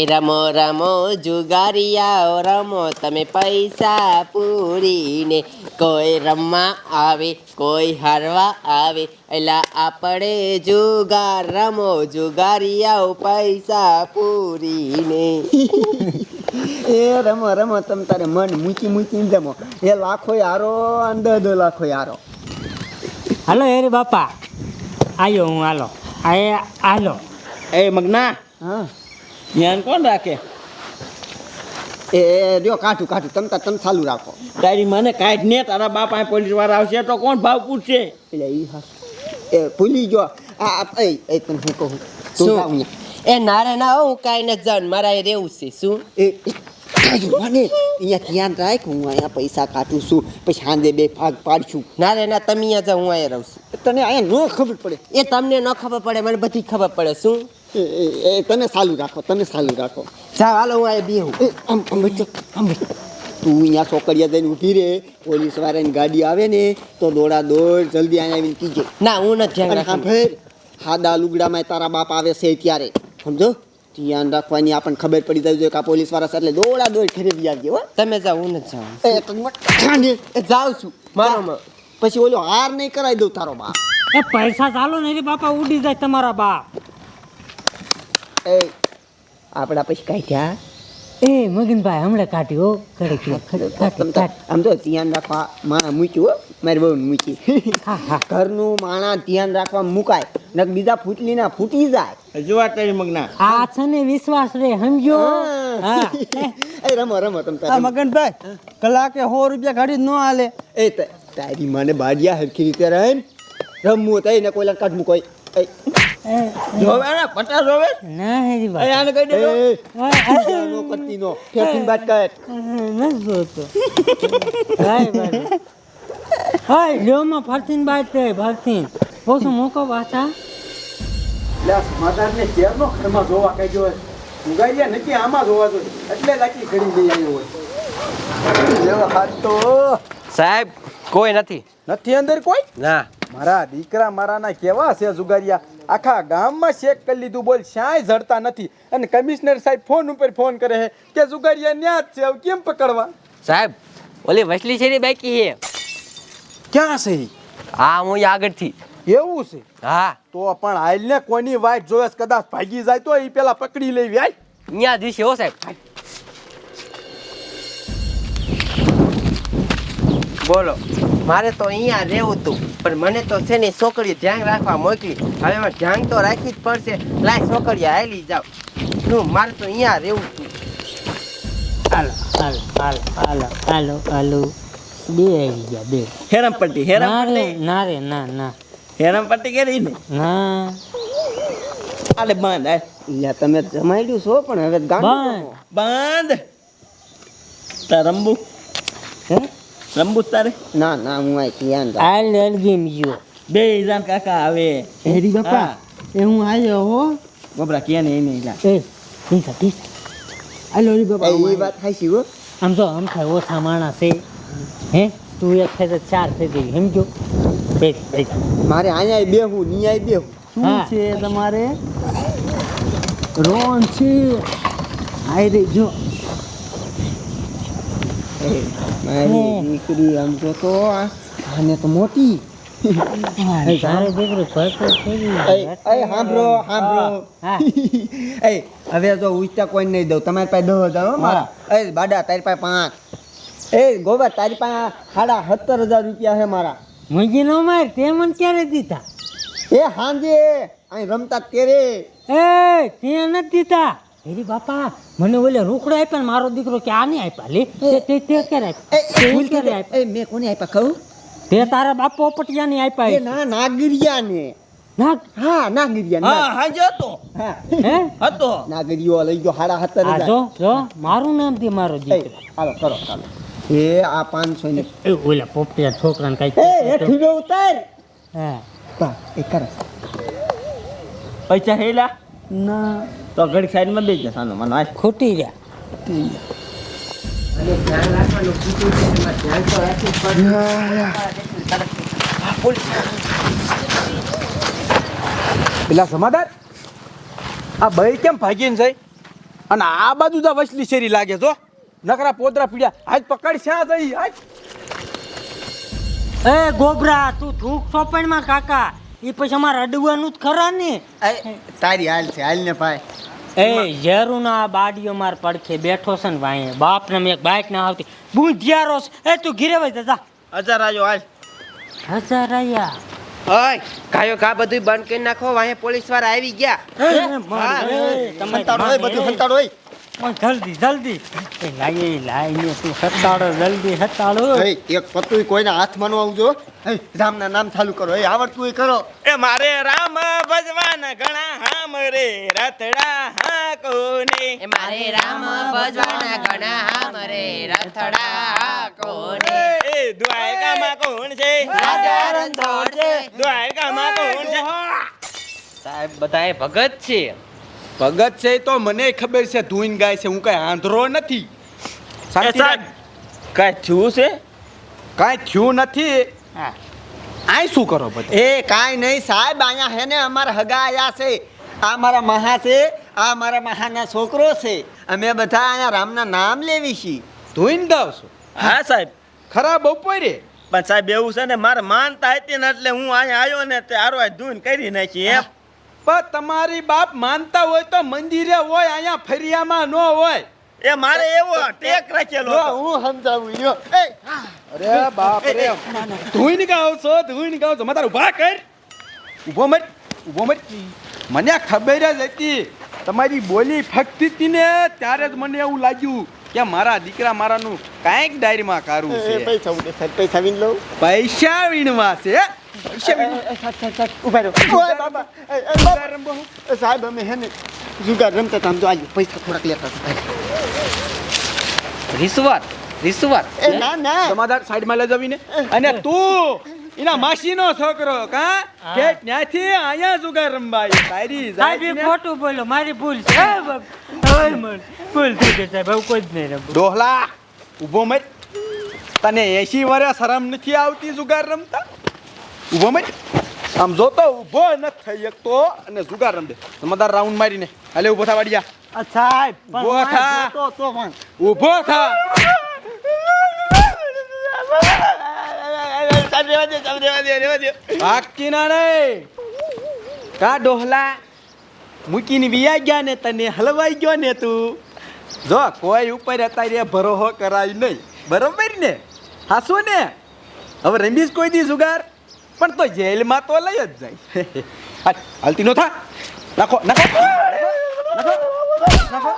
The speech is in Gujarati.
એ રમો રમો જુગારિયાઓ રમો તમે પૈસા પૂરીને કોઈ રમવા આવે કોઈ હારવા આવે. એલા આપણે જુગાર રમો જુગારિયાઓ પૈસા પૂરીને. એ રમો રમો તમે તારે મન મૂકી મૂકીને જમો એ લાખો યારો અંદર દો લાખો યારો. હાલો હેરી બાપા. આયો હું હાલો. આ હાલો. એ મગના? હા. ધ્યાન કોણ રાખે? એ રહ્યો કાઠું કાઠું તમ તાર તમે ચાલુ રાખો. ડાયરી મને કાઢ ને તારા બાપ પોલીસવાળા આવશે તો કોણ ભાવ પૂછશે? એટલે એ હા. એ ભૂલી ગયો. આ એ એ તને હું કહું. તું શું? અહીંયા. એ નારે ના હું કાંઈ નથી જાણ. મારા એ રહેવું છે. શું? એ મને. અહીંયા ધ્યાન રાખ હું અહીંયા પૈસા કાઢું છું. પછી સાંજે બે ભાગ પાડશું. નારે ના તમે અહીંયા જાઓ હું અહીંયા રહું છું. તને અહીંયા ન ખબર પડે. એ તમને ન ખબર પડે મને બધી ખબર પડે. શું? એ તમે ચાલુ રાખો તમે સાલું રાખો. જાઓ હાલો હું આ બેહું. આમ આમ બેઠો આમ બેઠો તું અહીંયા છોકરીયા જઈને ઊભી રહે પોલીસ વાળાની ગાડી આવે ને તો દોડા દોડ જલ્દી અહીંયા આવીને કીજે. ના હું નથી ધ્યાન અને હા રાખું ભાઈ હાદા લુગડામાં તારા બાપ આવે છે ત્યારે. સમજો? ધ્યાન રાખવાની આપણને ખબર પડી જાય છે કે આ પોલીસવાળા છે એટલે દોડા દોડ ખરીદી આવજે હો. તમે જાઓ હું નથી જાઉં. જાઉં છું. મારો પછી ઓલો હાર નહીં કરાવી દઉં તારો બાપ. એ પૈસા ચાલો ને બાપા ઉડી જાય તમારા બાપ. એ આપણા પછી કાઢ્યા એ મગનભાઈ હમણાં કાઢ્યો તાર- આમ તો ધ્યાન રાખવા માણા મૂક્યું હો મારી બહુ મૂકી. હા હા. ઘરનું માણા ધ્યાન રાખવા મુકાય ને બીજા ફૂટલીના ફૂટી જાય. જોવા તારી મગના. આ છે ને વિશ્વાસ રે સમજો હા. એ રમો રમો તમ તારે. આ મગનભાઈ કલાકે સો રૂપિયા કાઢી ન હાલે. એ તારી મને બાજિયા હરખી રીતે રહે રમવું તઈ ને કોઈ એ, એ, જોવે ને પચાસ જોવે? ના હેરી એ આને કહી દેજો. નો કરતી નો ફેંકીને બાદ કર. નથી જોતો. હાય બાજુ હાય લ્યોમાં ફરતીન બાદ તે ફરતીન. ઓછું મોકો પાછા. માતાને કેરનો ઘરમાં જોવા કઈ ઉગાડ્યા નથી આમાં જોવા જોઈએ એટલે લાકી ઘડી લઈ આવ્યો હોય. હાથ તો. સાહેબ કોઈ નથી. નથી અંદર કોઈ? ના. મારા દીકરા મારાના કેવા છે જુગારિયા? આખા ગામમાં ચેક કરી લીધું. બોલ શ્યાંય જડતા નથી. અને કમિશનર સાહેબ ફોન ઉપર ફોન કરે છે કે જુગારિયા ન્યા જ છે. હવે કેમ પકડવા? સાહેબ ઓલી વસલી છે ને બાકી છે. ક્યાં છે હા હું આગળથી. એવું છે? હા. તો પણ હાલને કોની વાઈટ જોવે કદાચ ભાગી જાય તો એ પેલા પકડી લેવી આય ન્યા દિવસે હો સાહેબ. બોલો. મારે તો અહીંયા રહેવું હતું પણ મને તો છે ને છોકરી ધ્યાન રાખવા મોકલી. હવે મારે ધ્યાન તો રાખવી જ પડશે. લાય છોકરી હાલી જાવ શું મારે તો અહીંયા રહેવું હતું. હાલો હાલો હાલો હાલો હાલો હાલો. બે આવી ગયા બે. હેરમપટ્ટી ના ના રે ના ના. હેરામપટ્ટી કરી ને? ના. આલે બાંધ આય. એટલે તમે જમાડ્યું છો પણ હવે ગાંડું બંધ. બાંધ. તાર હે? રંબુ તારે ના ના હું આ ધ્યાન રાખ આ ગેમ ગયો. બે જાન કાકા આવે. હેરી બાપા એ હું આવ્યો હો. બબરા કે ને એને ઈલા એ ઠીક છે ઠીક હાલો લોરી બાપા એ વાત હાચી હો. આમ તો આમ થાય ઓછા સામાણા છે. હે? તું એક થાય તો ચાર થઈ ગઈ જો બેઠ બે. મારે અહીંયા બેહું નિયાય બેહું હા. શું છે તમારે? રોન છે. આઈ રે જો. એ, મારી દીકરી આમ જો તો આને તો મોટી. હવે જો ઉચતા કોઈ નહીં દઉં. તમારી પાસે દસ હજાર મારા. એ બાડા તારી પાસે પાંચ. એ ગોબર તારી પાસે સાડા સત્તર હજાર રૂપિયા છે મારા. મુંજી નો માર તે મને ક્યારે દીધા? એ હાંજે. અહીં રમતા તેરે એ તે નથી દીધા. બાપા મને ઓલે રોકડો આપ્યા ને મારો દીકરો કે આ નહીં આપ્યા? લે તે ક્યારે આપ્યા? ભૂલ ક્યારે આપ્યા? મેં કોને આપ્યા કહું? તે તારા બાપ પોપટિયા ની આપ્યા ના નાગરિયા ને ના હા નાગરિયા હા ના હા જતો હા. હે? હતો. નાગરિયો લઈ ગયો સાડા સત્તર જો જો મારું નામથી મારો એ, દીકરો. હાલો કરો ચાલો. એ આ પાંચસો ને એ ઓલા પોપટિયા છોકરાને કઈ એ હેઠી ઉતાર. હા. બા એ કરે. પૈસા હેલા ના. તો ઘડી સાઈડમાં બેસી જા સાનો મને આય ખોટી રહ્યા પેલા સમાદાર આ ભાઈ કેમ ભાગીને જાય? અને આ બાજુ તો વસલી શેરી લાગે છો નકરા પોદરા પીડ્યા. આજ પકડ છે જઈ? આજ. એ ગોબરા તું થૂક સોપણમાં કાકા. એ પછી અમારે અડવાનું જ ખરા ને. તારી હાલ છે હાલ ને ભાઈ. એ ઝેરું ના બાડીઓ માર પડખે બેઠો છે ને ભાઈ. બાપ ને એક બાઈક ના આવતી. બુંધિયારો છે. એ તું ઘીરે ભાઈ દાદા હજાર આજો હાલ. હજાર આયા. ઓય કાયો કા બધું બંધ કરી નાખો વાહે પોલીસવાળા આવી ગયા. તમે સંતાડો બધું સંતાડો હોય. જલ્દી જલ્દી. લાગી લાગી લાઈ તું હતાડો જલ્દી હતાડો. એ, એક પતું કોઈના હાથમાં ન આવજો. એ, રામના નામ ચાલુ કરો. એ આવડતું એ કરો. એ મારે રામ ભજવાન ઘણા હામ રે રથડા હા કોને? એ મારે રામ ભજવાન ઘણા હામ રે રથડા કોને? એ દ્વારકામાં કોણ છે? રાજા રણછોડ છે. દ્વારકામાં કોણ છે? સાહેબ બધાએ ભગત છે ભગત છે તો મને ખબર છે ધૂન ગાય છે હું કઈ આંધરો નથી. કઈ સાહેબ. કાંઈ થયું છે? કાંઈ થયું નથી? હા. આય શું કરો બધા? એ કાંઈ નહીં સાહેબ અહીંયા હે ને અમારા હગા આયા છે. આ મારા મહા છે આ મારા મહાના છોકરો છે. અમે બધા અહીંયા રામના નામ લેવી છીએ ધોઈને ગાવ છો? હા સાહેબ. ખરા બપોરે? પણ સાહેબ એવું છે ને મારે માનતા હતી ને એટલે હું અહીંયા આવ્યો ને તે આ ધૂન કરી નાખી એમ. પણ તમારી બાપ માનતા હોય તો મંદિરે હોય અહીંયા ફરિયામાં ન હોય. એ મારે એવો ટેક રાખેલો હું સમજાવું. એ, અરે બાપ રે. ધૂન ગાવ છો ધૂન ગાવ છો. મારે ઊભા કર. ઊભો મત ઊભો મત મને ખબર જ હતી. તમારી બોલી ફક્તી હતી ને ત્યારે જ મને એવું લાગ્યું કે મારા દીકરા મારાનું કાંઈક ડાયરીમાં કારું છે. પૈસા પૈસા વીણ લઉં. પૈસા વીણવા છે પૈસા વીણવા એ, સાહેબ, ઊભા રહો. બાબા, અમે હે ને જુગાર રમતા હતા આમ જો આજે પૈસા થોડાક લેતા હતા રિશ્વત રિશ્વત એ ના ના. સમાધાન સાઈડમાં લઈ જવીને અને તું એના માસીનો છોકરો કા? કે ત્યાંથી અહીંયા જુગાર રમવા આવી. તારી સાહેબ ખોટું બોલો. મારી ભૂલ છે. હવે મને ભૂલ થઈ ગઈ સાહેબ. હવે કોઈ જ નહીં રમ. ડોહલા ઊભો મત. તને એસી વર્ષ શરમ નથી આવતી જુગાર રમતા? ઊભો મર આમ જોતો ઊભો ન થઈ શકતો અને જુગાર રમદે. મદાર રાઉન્ડ મારીને. હાલે ઊભો થા વાડિયા. આ સાહેબ ઊભો થા. તો પણ. ઊભો થા. નહીં કા ડોહલા મૂકીને વિયા ગયા ને તને હલવાઈ ગયો ને તું. જો કોઈ ઉપર અત્યારે ભરોહો કરાય નહીં બરોબર ને? હાસો ને? હવે રમીશ કોઈ દી જુગાર? પણ તો જેલમાં તો લઈ જ જાય. હાલ, હાલતી નો થા. નાખો નાખો. નાખો નાખો.